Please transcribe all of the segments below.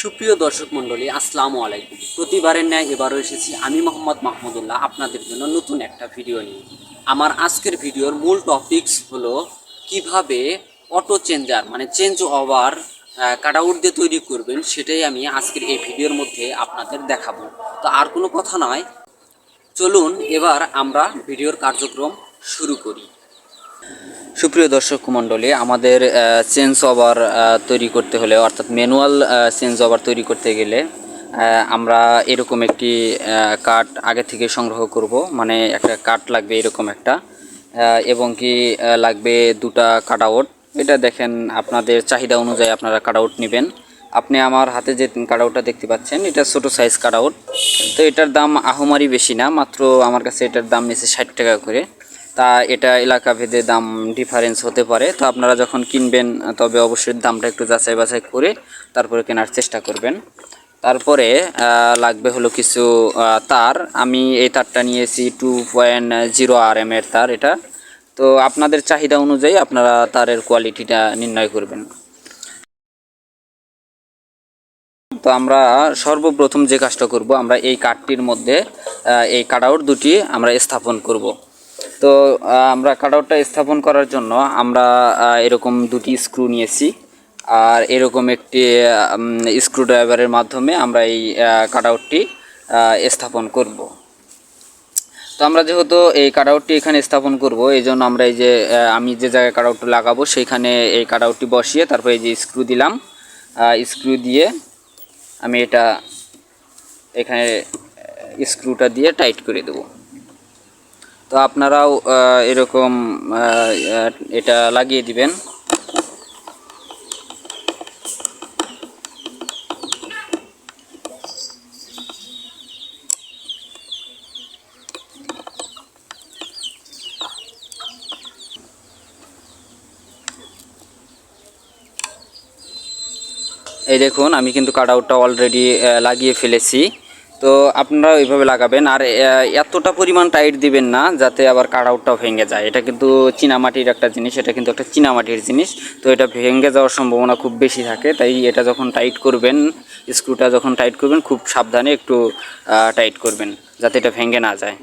সুপ্রিয় দর্শক মণ্ডলী, আসসালামু আলাইকুম। প্রতিবারের ন্যায় এবারও এসেছি আমি মোহাম্মদ মাহমুদুল্লাহ, আপনাদের জন্য নতুন একটা ভিডিও নিয়ে। আমার আজকের ভিডিওর মূল টপিকস হলো কীভাবে অটো চেঞ্জার মানে চেঞ্জ ওভার কাটাউট দিয়ে তৈরি করবেন, সেটাই আমি আজকের এই ভিডিওর মধ্যে আপনাদের দেখাবো। তো আর কোনো কথা নয়। চলুন এবার আমরা ভিডিওর কার্যক্রম শুরু করি। সুপ্রিয় দর্শক মণ্ডলী, আমাদের চেঞ্জ ওভার তৈরি করতে হলে, অর্থাৎ ম্যানুয়াল চেঞ্জ ওভার তৈরি করতে গেলে আমরা এরকম একটি কার্ড আগে থেকে সংগ্রহ করব। মানে একটা কার্ড লাগবে এরকম একটা এবং কি লাগবে দুটা কাট আউট এটা দেখেন আপনাদের চাহিদা অনুযায়ী আপনারা কাট আউট নেবেন। আপনি আমার হাতে যে কাট আউটটা দেখতে পাচ্ছেন, এটা ছোটো সাইজ কাট আউট তো এটার দাম আহমারি বেশি না, মাত্র আমার কাছে এটার দাম নিচ্ছে ষাট টাকা করে। তা এটা এলাকা ভেদে দাম ডিফারেন্স হতে পারে। তো আপনারা যখন কিনবেন, তবে অবশ্যই দামটা একটু যাচাই বাছাই করে তারপরে কেনার চেষ্টা করবেন। তারপরে লাগবে হলো কিছু তার। আমি এই তারটা নিয়েছি two point zero R M এর তার এটা। তো আপনাদের চাহিদা অনুযায়ী আপনারা তারের কোয়ালিটিটা নির্ণয় করবেন। তো আমরা সর্বপ্রথম যে কাজটা করব, আমরা এই কাঠটির মধ্যে এই কাটআউট দুটি আমরা স্থাপন করব। তো আমরা কাটআউটটা স্থাপন করার জন্য আমরা এরকম দুটি স্ক্রু নিয়েছি। আর এরকম একটি স্ক্রু ড্রাইভারের মাধ্যমে আমরা এই কাটআউটটি স্থাপন করব। তো আমরা যেহেতু এই কাটআউটটি এখানে স্থাপন করব, এই জন্য আমরা এই যে আমি যে জায়গায় কাটআউটটা লাগাবো সেইখানে এই কাটআউটটি বসিয়ে তারপরে এই যে স্ক্রু দিলাম স্ক্রু দিয়ে আমি এটা এখানে স্ক্রুটা দিয়ে টাইট করে দেব। তো আপনারাও এরকম এটা লাগিয়ে দিবেন। এই দেখুন, আমি কিন্তু কাট আউটটা অলরেডি লাগিয়ে ফেলেছি। তো আপনারা ওইভাবে লাগাবেন। আর এতটা পরিমাণ টাইট দিবেন না, যাতে আবার কাট ভেঙে যায়। এটা কিন্তু চীনামাটির একটা জিনিস, এটা কিন্তু একটা চীনামাটির জিনিস। তো এটা ভেঙে যাওয়ার সম্ভাবনা খুব বেশি থাকে। তাই এটা যখন টাইট করবেন স্ক্রুটা যখন টাইট করবেন, খুব সাবধানে একটু টাইট করবেন, যাতে এটা ভেঙে না যায়।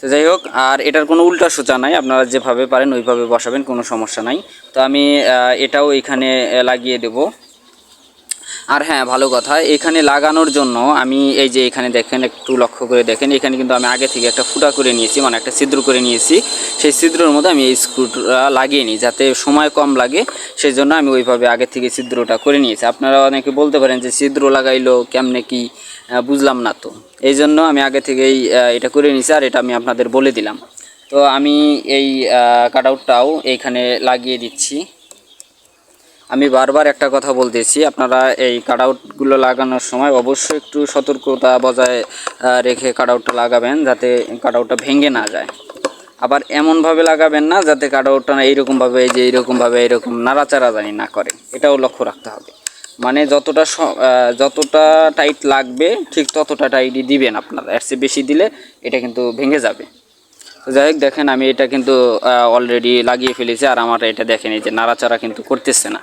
তো যাই হোক, আর এটার কোনো উল্টা সোজা নাই। আপনারা যেভাবে পারেন, ওইভাবে বসাবেন, কোনো সমস্যা নাই। তো আমি এটাও এখানে লাগিয়ে দেবো। আর হ্যাঁ ভালো কথা। এখানে লাগানোর জন্য আমি এই যে এখানে দেখেন, একটু লক্ষ্য করে দেখেন, এখানে কিন্তু আমি আগে থেকে একটা ফুটা করে নিয়েছি মানে একটা ছিদ্র করে নিয়েছি। সেই ছিদ্রর মধ্যে আমি এই স্ক্রুটা লাগিয়ে নিই, যাতে সময় কম লাগে সেই জন্য আমি ওইভাবে আগে থেকে ছিদ্রটা করে নিয়েছি। আপনারা অনেকে বলতে পারেন যে ছিদ্র লাগাইলো কেমনে কি বুঝলাম না তো। এই জন্য আমি আগে থেকেই এটা করে নিয়েছি, আর এটা আমি আপনাদের বলে দিলাম। তো আমি এই কাট আউটটাও এইখানে লাগিয়ে দিচ্ছি। আমি বারবার একটা কথা বলতেছি, আপনারা এই কাটআউটগুলো লাগানোর সময় অবশ্যই একটু সতর্কতা বজায় রেখে কাটআউটটা লাগাবেন যাতে কাটআউটটা ভেঙে না যায়। আবার এমনভাবে লাগাবেন না যাতে কাটআউটটা না এইরকমভাবে, এই যে এইরকমভাবে এরকম নাড়াচাড়া জানি না করে। এটাও লক্ষ্য রাখতে হবে। মানে যতটা যতটা টাইট লাগবে, ঠিক ততটা টাইটই দিবেন আপনারা। এর চেয়ে বেশি দিলে এটা কিন্তু ভেঙে যাবে। যাই হোক, দেখেন আমি এটা কিন্তু অলরেডি লাগিয়ে ফেলেছি আর আমার এটা দেখেন এই যে নাড়াচাড়া কিন্তু করতেছে না।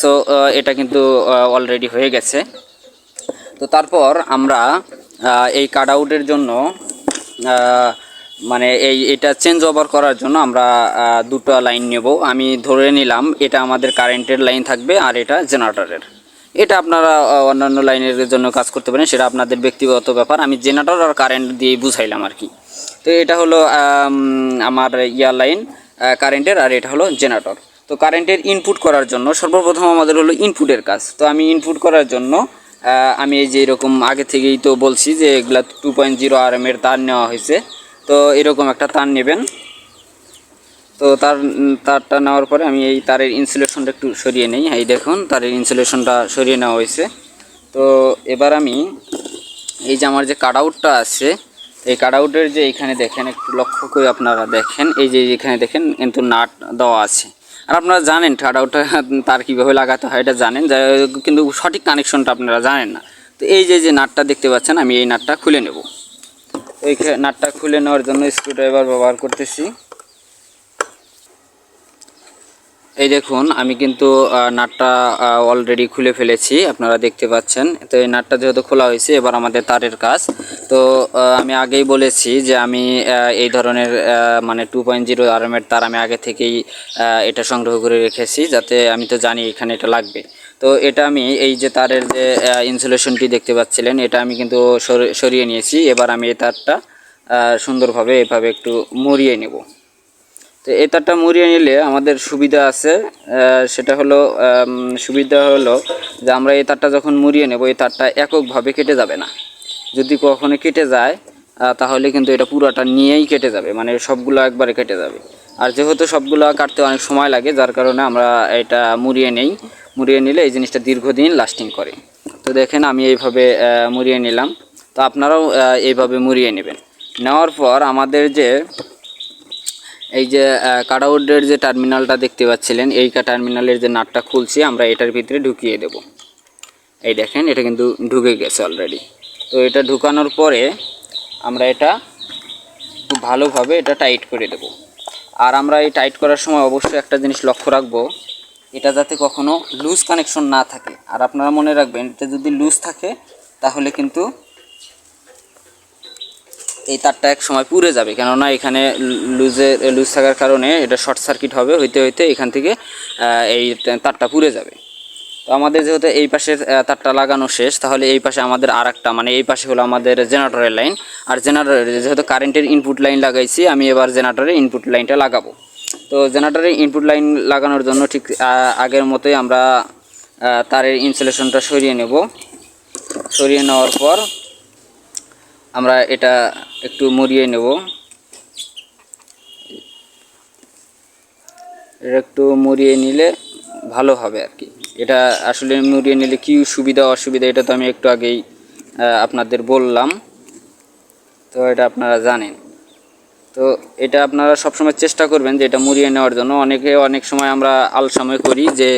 সো এটা কিন্তু অলরেডি হয়ে গেছে। তো তারপর আমরা এই কাট আউটের জন্য মানে এই, এটা চেঞ্জ ওভার করার জন্য আমরা দুটো লাইন নেব। আমি ধরে নিলাম, এটা আমাদের কারেন্টের লাইন থাকবে আর এটা জেনারেটরের এটা আপনারা অন্যান্য লাইনের জন্য কাজ করতে পারেন, সেটা আপনাদের ব্যক্তিগত ব্যাপার। আমি জেনারেটর আর কারেন্ট দিয়ে বুঝাইলাম আর কি। তো এটা হলো আমার ইয়ার লাইন কারেন্টের আর এটা হলো জেনারেটর তো কারেন্টের ইনপুট করার জন্য সর্বপ্রথম আমাদের হলো ইনপুটের কাজ। তো আমি ইনপুট করার জন্য আমি এই যে এরকম আগে থেকেই তো বলছি যে এগুলা টু পয়েন্ট জিরো আর এর তার নেওয়া হয়েছে। তো এরকম একটা তার নেবেন। তো তার, তারটা নেওয়ার পরে আমি এই তারের ইনসুলেশনটা একটু সরিয়ে নেই। এই দেখুন, তারের ইনসুলেশনটা সরিয়ে নেওয়া হয়েছে। তো এবার আমি এই যে আমার যে কাট আউটটা আছে, এই কাটআউটের যে এখানে দেখেন, একটু লক্ষ্য করে আপনারা দেখেন। এই যে এখানে দেখেন, কিন্তু নাট দেওয়া আছে। আর আপনারা জানেন কাটআউটটা তার কীভাবে লাগাতে হয়, এটা জানেন। কিন্তু সঠিক কানেকশনটা আপনারা জানেন না। তো এই যে যে নাটটা দেখতে পাচ্ছেন, আমি এই নাটটা খুলে নেব। এই নাটটা খুলে নেওয়ার জন্য স্ক্রুড্রাইভার ব্যবহার করতেছি। এই দেখুন, আমি কিন্তু নাটটা অলরেডি খুলে ফেলেছি, আপনারা দেখতে পাচ্ছেন। তো এই নাটটা যেহেতু খোলা হয়েছে, এবার আমাদের তারের কাজ। তো আমি আগেই বলেছি যে আমি এই ধরনের মানে টু পয়েন্ট জিরো আরএমের তার আমি আগে থেকেই এটা সংগ্রহ করে রেখেছি, যাতে আমি তো জানি এখানে এটা লাগবে। তো এটা আমি, এই যে তারের যে ইনসুলেশনটি দেখতে পাচ্ছিলেন, এটা আমি কিন্তু সর- সরিয়ে নিয়েছি। এবার আমি এই তারটা সুন্দরভাবে এভাবে একটু মরিয়ে নেব। তো এই তারটা মুড়িয়ে নিলে আমাদের সুবিধা আছে সেটা হলো সুবিধা হলো যে আমরা এই তারটা যখন মুড়িয়ে নেব, এই তারটা এককভাবে কেটে যাবে না। যদি কখনো কেটে যায় তাহলে কিন্তু এটা পুরোটা নিয়েই কেটে যাবে মানে সবগুলো একবারে কেটে যাবে। আর যেহেতু সবগুলো কাটতে অনেক সময় লাগে, যার কারণে আমরা এটা মুড়িয়ে নেই। মুড়িয়ে নিলে এই জিনিসটা দীর্ঘদিন লাস্টিং করে। তো দেখেন আমি এইভাবে মুড়িয়ে নিলাম। তো আপনারাও এইভাবে মুড়িয়ে নেবেন। নেওয়ার পর আমাদের যে এই যে কাটাউডের যে টার্মিনালটা দেখতে পাচ্ছিলেন এই টার্মিনালের যে নাটটা খুলছি, আমরা এটার ভিতরে ঢুকিয়ে দেব। এই দেখেন, এটা কিন্তু ঢুকে গেছে অলরেডি তো এটা ঢুকানোর পরে আমরা এটা খুব ভালোভাবে এটা টাইট করে দেব। আর আমরা এই টাইট করার সময় অবশ্যই একটা জিনিস লক্ষ্য রাখব, এটা যাতে কখনো লুজ কানেকশন না থাকে। আর আপনারা মনে রাখবেন এটা যদি লুজ থাকে, তাহলে কিন্তু এই তারটা এক সময় পুড়ে যাবে। কেননা এখানে লুজে, লুজ থাকার কারণে এটা শর্ট সার্কিট হবে, হইতে হইতে এখান থেকে এই তারটা পুড়ে যাবে। তো আমাদের যেহেতু এই পাশের তারটা লাগানো শেষ, তাহলে এই পাশে আমাদের আর একটা মানে এই পাশে হলো আমাদের জেনারেটরের লাইন। আর জেনারেটর যেহেতু কারেন্টের ইনপুট লাইন লাগাইছি, আমি এবার জেনারেটরের ইনপুট লাইনটা লাগাবো। তো জেনারেটরের ইনপুট লাইন লাগানোর জন্য ঠিক আগের মতোই আমরা তারের ইনসুলেশনটা সরিয়ে নেব। সরিয়ে নেওয়ার পর আমরা এটা একটু মরিয়ে নেব। এটা একটু মরিয়ে নিলে ভালো হবে আর কি। এটা আসলে মরিয়ে নিলে কী সুবিধা, অসুবিধা, এটা তো আমি একটু আগেই আপনাদের বললাম। তো এটা আপনারা জানেন। তো এটা আপনারা সবসময় চেষ্টা করবেন যে এটা মুড়িয়ে নেওয়ার জন্য। অনেকে অনেক সময় আমরা আলসাময় করি যে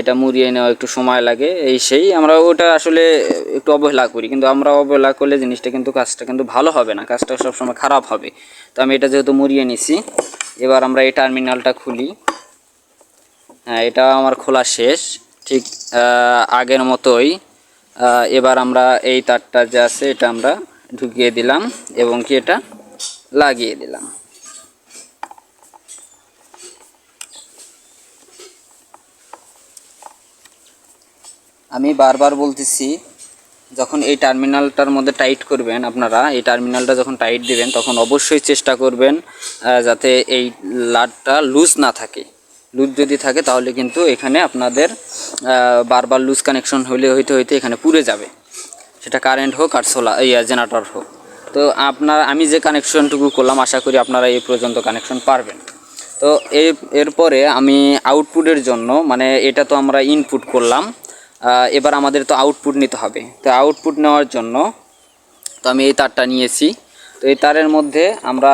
এটা মুড়িয়ে নেওয়া একটু সময় লাগে, এই সেই। আমরা ওটা আসলে একটু অবহেলা করি, কিন্তু আমরা অবহেলা করলে জিনিসটা কিন্তু কাজটা কিন্তু ভালো হবে না, কাজটা সবসময় খারাপ হবে। তো আমি এটা যেহেতু মুড়িয়ে নিছি, এবার আমরা এই টার্মিনালটা খুলি। হ্যাঁ এটা আমার খোলা শেষ, ঠিক আগের মতোই। এবার আমরা এই তারটা যে আছে, এটা আমরা ঢুকিয়ে দিলাম। এবং কি এটা? লাগিয়ে দিলাম। আমি বারবার বলতেছি, যখন এই টার্মিনালটার মধ্যে টাইট করবেন আপনারা, এই টার্মিনালটা যখন টাইট দিবেন, তখন অবশ্যই চেষ্টা করবেন যাতে এই লাটটা লুজ না থাকে। লুজ যদি থাকে, তাহলে কিন্তু এখানে আপনাদের বারবার লুজ কানেকশন হলে হইতে হইতে এখানে পুড়ে যাবে। সেটা কারেন্ট হোক আর সোলার ইয়া জেনারেটর হোক। তো আপনার, আমি যে কানেকশনটুকু করলাম, আশা করি আপনারা এই পর্যন্ত কানেকশন পারবেন। তো এই এরপরে আমি আউটপুটের জন্য মানে এটা তো আমরা ইনপুট করলাম এবার আমাদের তো আউটপুট নিতে হবে। তো আউটপুট নেওয়ার জন্য তো আমি এই তারটা নিয়েছি। তো এই তারের মধ্যে আমরা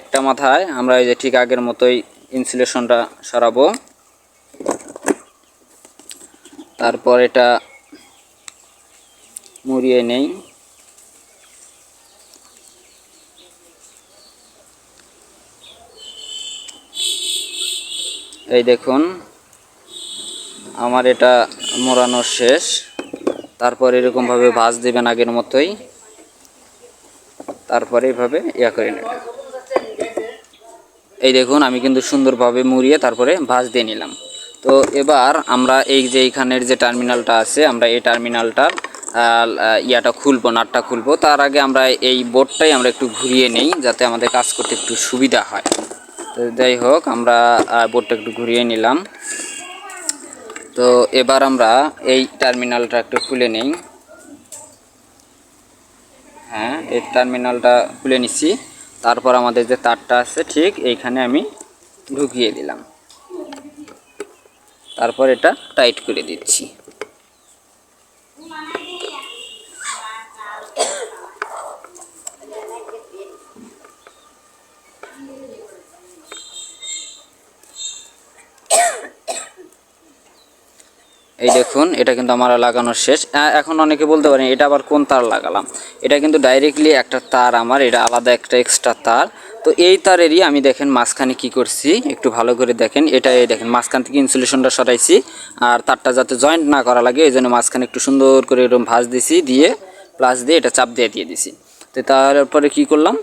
একটা মাথায়, আমরা এই যে ঠিক আগের মতোই ইনসুলেশনটা সরাবো। তারপর এটা মুড়িয়ে নেই। এই দেখুন, আমার এটা মোড়ানো শেষ। তারপর এরকমভাবে ভাঁজ দেবেন আগের মতোই। তারপরে এইভাবে ইয়া করে নেবেন। এই দেখুন, আমি কিন্তু সুন্দরভাবে মুড়িয়ে তারপরে ভাঁজ দিয়ে নিলাম। তো এবার আমরা এই যে এইখানের যে টার্মিনালটা আছে, আমরা এই টার্মিনালটার ইয়াটা খুলবো, নাটটা খুলবো। তার আগে আমরা এই বোর্ডটাই আমরা একটু ঘুরিয়ে নেই, যাতে আমাদের কাজ করতে একটু সুবিধা হয়। তো যাই হোক, আমরা বোর্ডটা একটু ঘুরিয়ে নিলাম। তো এবার আমরা এই টার্মিনালটা একটু খুলে নেই। হ্যাঁ এই টার্মিনালটা খুলে নিচ্ছি তারপর আমাদের যে তারটা আছে, ঠিক এইখানে আমি ঢুকিয়ে দিলাম। তারপর এটা টাইট করে দিচ্ছি। এই দেখুন, এটা কিন্তু আমার লাগানোর শেষ। এখন অনেকে বলতে পারেন, এটা আবার কোন তার লাগালাম? এটা কিন্তু ডাইরেক্টলি একটা তার আমার, এটা আলাদা একটা এক্সট্রা তার। তো এই তারেরই আমি দেখেন মাঝখানে কি করছি, একটু ভালো করে দেখেন। এটা এই দেখেন, মাঝখান থেকে ইনসুলেশনটা সরাইছি, আর তারটা যাতে জয়েন্ট না করা লাগে, এই জন্য মাঝখানে একটু সুন্দর করে এরকম ভাঁজ দিছি, দিয়ে প্লাস দিয়ে এটা চাপ দিয়ে দিয়ে দিছি। তো তারপরে কি করলাম?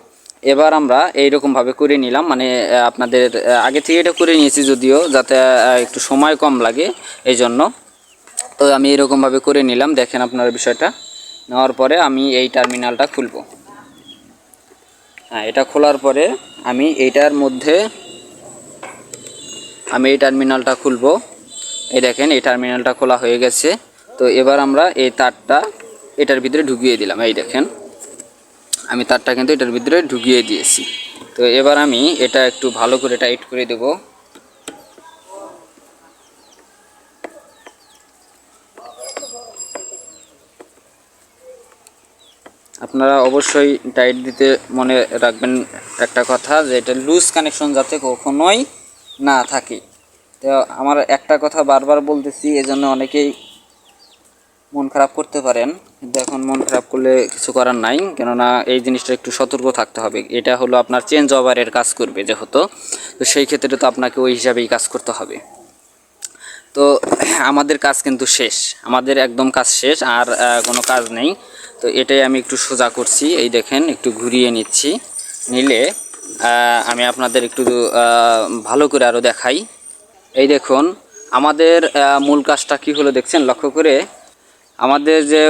এবার আমরা এইরকমভাবে করে নিলাম মানে আপনাদের আগে থেকে এটা করে নিয়েছি যদিও, যাতে একটু সময় কম লাগে, এই জন্য। তো আমি এরকমভাবে করে নিলাম, দেখেন আপনার বিষয়টা। নেওয়ার পরে আমি এই টার্মিনালটা খুলবো। হ্যাঁ এটা খোলার পরে আমি এইটার মধ্যে আমি এই টার্মিনালটা খুলব। এই দেখেন, এই টার্মিনালটা খোলা হয়ে গেছে। তো এবার আমরা এই তারটা এটার ভিতরে ঢুকিয়ে দিলাম। এই দেখেন, আমি তারটা কিন্তু এটার ভিতরে ঢুকিয়ে দিয়েছি। তো এবার আমি এটা একটু ভালো করে টাইট করে দেবো। আপনারা অবশ্যই টাইট দিতে মনে রাখবেন একটা কথা, যে এটা লুজ কানেকশন যাতে কখনোই না থাকে। তো আমার একটা কথা বারবার বলতেছি, এজন্য অনেকেই মন খারাপ করতে পারেন, কিন্তু এখন মন খারাপ করলে কিছু করার নাই, কেননা এই জিনিসটা একটু সতর্ক থাকতে হবে। এটা হলো আপনার চেঞ্জ ওভারের কাজ করবে যেহেতু, তো সেই ক্ষেত্রে তো আপনাকে ওই হিসাবেই কাজ করতে হবে। তো আমাদের কাজ কিন্তু শেষ, আমাদের একদম কাজ শেষ, আর কোনো কাজ নেই। তো এটাই আমি একটু সোজা করছি। এই দেখেন, একটু ঘুরিয়ে নিচ্ছি। নিলে আমি আপনাদের একটু ভালো করে আরও দেখাই। এই দেখুন, আমাদের মূল কাজটা কী হলো দেখছেন? লক্ষ্য করে আমাদের যে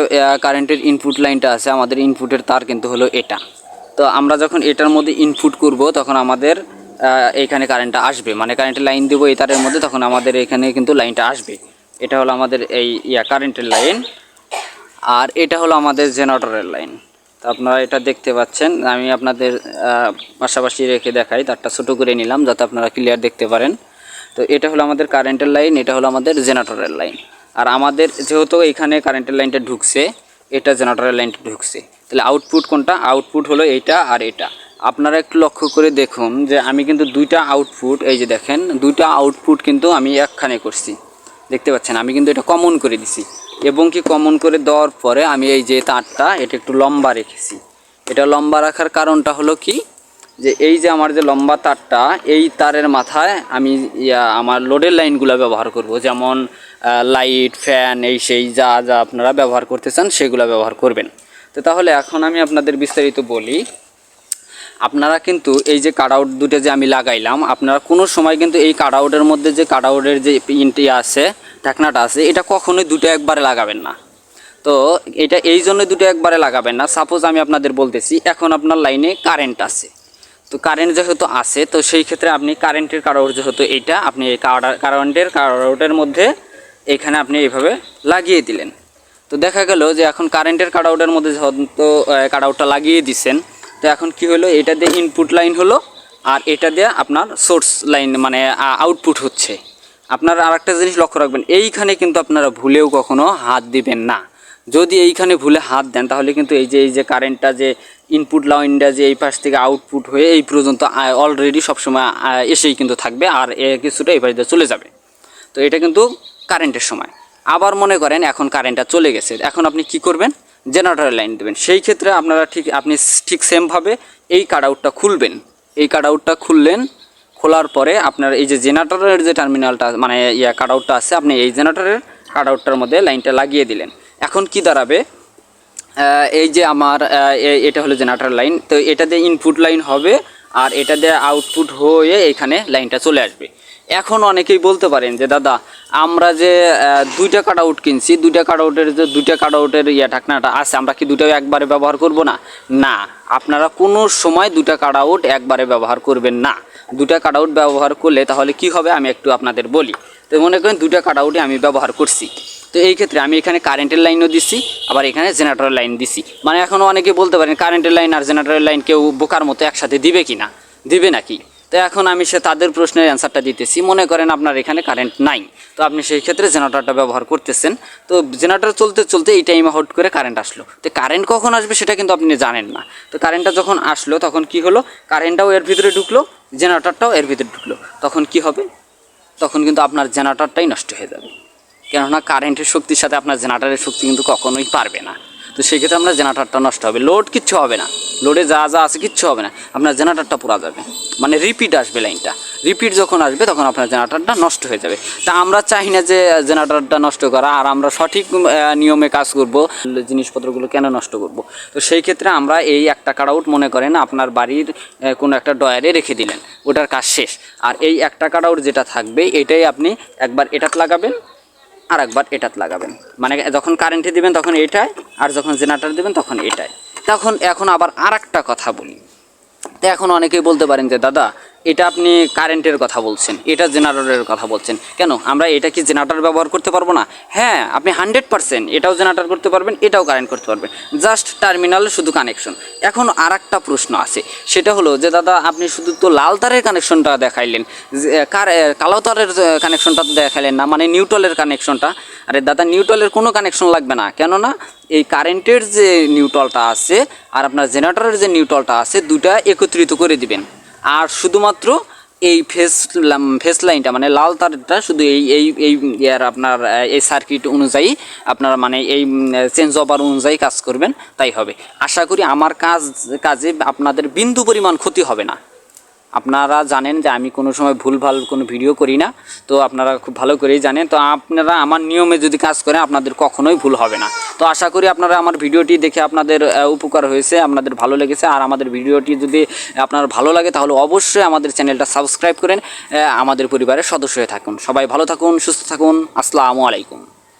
কারেন্টের ইনপুট লাইনটা আছে, আমাদের ইনপুটের তার কিন্তু হলো এটা। তো আমরা যখন এটার মধ্যে ইনপুট করব, তখন আমাদের এইখানে কারেন্টটা আসবে। মানে কারেন্টের লাইন দেবো এই তারের মধ্যে, তখন আমাদের এখানে কিন্তু লাইনটা আসবে। এটা হলো আমাদের এই, ইয়া কারেন্টের লাইন আর এটা হলো আমাদের জেনারেটরের লাইন। তো আপনারা এটা দেখতে পাচ্ছেন, আমি আপনাদের পাশাপাশি রেখে দেখাই, তারটা ছোটো করে নিলাম যাতে আপনারা ক্লিয়ার দেখতে পারেন। তো এটা হলো আমাদের কারেন্টের লাইন এটা হলো আমাদের জেনারেটরের লাইন আর আমাদের যেহেতু এখানে কারেন্টের লাইনটা ঢুকছে, এটা জেনারেটরের লাইনটা ঢুকছে। তাহলে আউটপুট কোনটা? আউটপুট হলো এইটা আর এটা। আপনারা একটু লক্ষ্য করে দেখুন যে আমি কিন্তু দুইটা আউটপুট এই যে দেখেন, দুইটা আউটপুট কিন্তু আমি একখানে করছি। দেখতে পাচ্ছেন, আমি কিন্তু এটা কমন করে দিছি। এবং কি কমন করে দেওয়ার পরে আমি এই যে তারটা, এটা একটু লম্বা রেখেছি। এটা লম্বা রাখার কারণটা হলো কি? যে এই যে আমার যে লম্বা তারটা, এই তারের মাথায় আমি ইয়া, আমার লোডের লাইনগুলো ব্যবহার করব। যেমন লাইট ফ্যান এই সেই যা যা আপনারা ব্যবহার করতে চান, সেগুলো ব্যবহার করবেন। তো তাহলে এখন আমি আপনাদের বিস্তারিত বলি। আপনারা কিন্তু এই যে কাটআউট দুটো যে আমি লাগাইলাম, আপনারা কোনো সময় কিন্তু এই কাটআউটের মধ্যে যে কাটআউটের যে ইনটি আছে ঢাকনাটা আছে, এটা কখনোই দুটো একবারে লাগাবেন না। তো এটা এই জন্য দুটো একবারে লাগাবেন না। সাপোজ আমি আপনাদের বলতেছি, এখন আপনার লাইনে কারেন্ট আছে। তো কারেন্ট যেহেতু আছে, তো সেই ক্ষেত্রে আপনি কারেন্টের কারোর যেহেতু এইটা, আপনি এই কারেন্টের কারোটের মধ্যে এখানে আপনি এইভাবে লাগিয়ে দিলেন। তো দেখা গেল যে এখন কারেন্টের কাটআউটের মধ্যে যেহেতু কাটআউটটা লাগিয়ে দিচ্ছেন তো এখন কি হলো, এটা দিয়ে ইনপুট লাইন হলো, আর এটা দিয়ে আপনার সোর্স লাইন মানে আউটপুট হচ্ছে। আপনারা আর একটা জিনিস লক্ষ্য রাখবেন, এইখানে কিন্তু আপনারা ভুলেও কখনো হাত দিবেন না। যদি এইখানে ভুলে হাত দেন, তাহলে কিন্তু এই যে এই যে কারেন্টটা যে ইনপুট লাইনটা যে এই পাশ থেকে আউটপুট হয়ে এই পর্যন্ত অলরেডি সবসময় এসেই কিন্তু থাকবে আর কিছুটা এই পাশ দিয়ে চলে যাবে। তো এটা কিন্তু কারেন্টের সময়। আবার মনে করেন এখন কারেন্টটা চলে গেছে, এখন আপনি কি করবেন? জেনারেটরের লাইন দেবেন। সেই ক্ষেত্রে আপনারা ঠিক, আপনি ঠিক সেমভাবে এই কাটআউটটা খুলবেন। এই কাটআউটটা খুললেন খোলার পরে আপনার এই যে জেনারেটরের যে টার্মিনালটা মানে ইয়া কাটআউটটা আছে, আপনি এই জেনারেটরের কাটআউটটার মধ্যে লাইনটা লাগিয়ে দিলেন। এখন কি দাঁড়াবে? এই যে আমার এটা হলো জেনারেটর লাইন। তো এটা দিয়ে ইনপুট লাইন হবে আর এটা দিয়ে আউটপুট হয়ে এখানে লাইনটা চলে আসবে। এখন অনেকেই বলতে পারেন যে, দাদা, আমরা যে দুইটা কাট আউট কিনছি, দুইটা কাট আউটের যে, দুইটা কাট আউটের ইয়া ঢাকনাটা আছে, আমরা কি দুটো একবারে ব্যবহার করব না? না। আপনারা কোনো সময় দুটা কাট আউট একবারে ব্যবহার করবেন না। দুটা কাট আউট ব্যবহার করলে তাহলে কি হবে আমি একটু আপনাদের বলি। তো মনে করেন দুটা কাট আউটই আমি ব্যবহার করছি। তো এই ক্ষেত্রে আমি এখানে কারেন্টের লাইনও দিছি, আবার এখানে জেনারেটরের লাইন দিছি। মানে এখনও অনেকে বলতে পারেন কারেন্টের লাইন আর জেনারেটরের লাইন কেউ বোকার মতো একসাথে দিবে কি না দিবে নাকি? তো এখন আমি সে তাদের প্রশ্নের অ্যান্সারটা দিতেছি। মনে করেন আপনার এখানে কারেন্ট নাই। তো আপনি সেই ক্ষেত্রে জেনারেটরটা ব্যবহার করতেছেন। তো জেনারেটর চলতে চলতে এই টাইমে হট করে কারেন্ট আসলো। তো কারেন্ট কখন আসবে সেটা কিন্তু আপনি জানেন না। তো কারেন্টটা যখন আসলো, তখন কি হলো? কারেন্টটাও এর ভিতরে ঢুকলো জেনারেটরটাও এর ভিতরে ঢুকলো। তখন কি হবে? তখন কিন্তু আপনার জেনারেটরটাই নষ্ট হয়ে যাবে। কেননা কারেন্টের শক্তির সাথে আপনার জেনারেটরের শক্তি কিন্তু কখনোই পারবে না। তো সেক্ষেত্রে আপনার জেনারেটারটা নষ্ট হবে। লোড কিচ্ছু হবে না। লোডে যা যা আছে কিচ্ছু হবে না। আপনার জেনারেটারটা পুরা যাবে। মানে রিপিট আসবে লাইনটা রিপিট যখন আসবে, তখন আপনার জেনারেটারটা নষ্ট হয়ে যাবে। তা আমরা চাই না যে জেনারেটারটা নষ্ট করা, আর আমরা সঠিক নিয়মে কাজ করব, জিনিসপত্রগুলো কেন নষ্ট করব। তো সেই ক্ষেত্রে আমরা এই একটা কাটআউট মনে করেন আপনার বাড়ির কোনো একটা ডয়ারে রেখে দিলেন। ওটার কাজ শেষ। আর এই একটা কাটআউট যেটা থাকবে, এটাই আপনি একবার এটাত লাগাবেন আর একবার এটাত লাগাবেন। মানে যখন কারেন্টে দিবেন তখন এটায় আর যখন জেনারেটার দিবেন তখন এটায় তখন এখন আবার আর একটা কথা বলি। তো এখন অনেকেই বলতে পারেন যে, দাদা এটা আপনি কারেন্টের কথা বলছেন, এটা জেনারেটরের কথা বলছেন। কেন? আমরা এটা কি জেনারেটর ব্যবহার করতে পারব না? হ্যাঁ আপনি হান্ড্রেড পার্সেন্ট এটাও জেনারেটর করতে পারবেন, এটাও কারেন্ট করতে পারবেন। জাস্ট টার্মিনালে শুধু কানেকশন এখন আর একটা প্রশ্ন আছে, সেটা হলো যে, দাদা, আপনি শুধু তো লাল তারের কানেকশনটা দেখাইলেন কালো তারের কানেকশনটা তো দেখাইলেন না মানে নিউট্রালের কানেকশনটা আরে দাদা নিউট্রালের কোনো কানেকশন লাগবে না, কেননা এই কারেন্টের যে নিউট্রালটা আছে আর আপনার জেনারেটরের যে নিউট্রালটা আছে দুটা একত্রিত করে দিবেন। আর শুধুমাত্র এই ফেস ফেস লাইনটা মানে লাল তারটা শুধু এই এই এই ইয়ার আপনার এই সার্কিট অনুযায়ী আপনার মানে এই চেঞ্জ ওভার অনুযায়ী কাজ করবেন, তাই হবে। আশা করি আমার কাজ, কাজে আপনাদের বিন্দু পরিমাণ ক্ষতি হবে না। আপনারা জানেন যে আমি কোনো সময় ভুলভাল কোনো ভিডিও করি না, তো আপনারা খুব ভালো করেই জানেন। তো আপনারা আমার নিয়মে যদি কাজ করেন, আপনাদের কখনোই ভুল হবে না। তো আশা করি আপনারা আমার ভিডিওটি দেখে আপনাদের উপকার হয়েছে, আপনাদের ভালো লেগেছে। আর আমাদের ভিডিওটি যদি আপনার ভালো লাগে, তাহলে অবশ্যই আমাদের চ্যানেলটা সাবস্ক্রাইব করেন। আমাদের পরিবারের সদস্য হয়ে থাকুন। সবাই ভালো থাকুন, সুস্থ থাকুন। আসসালামু আলাইকুম।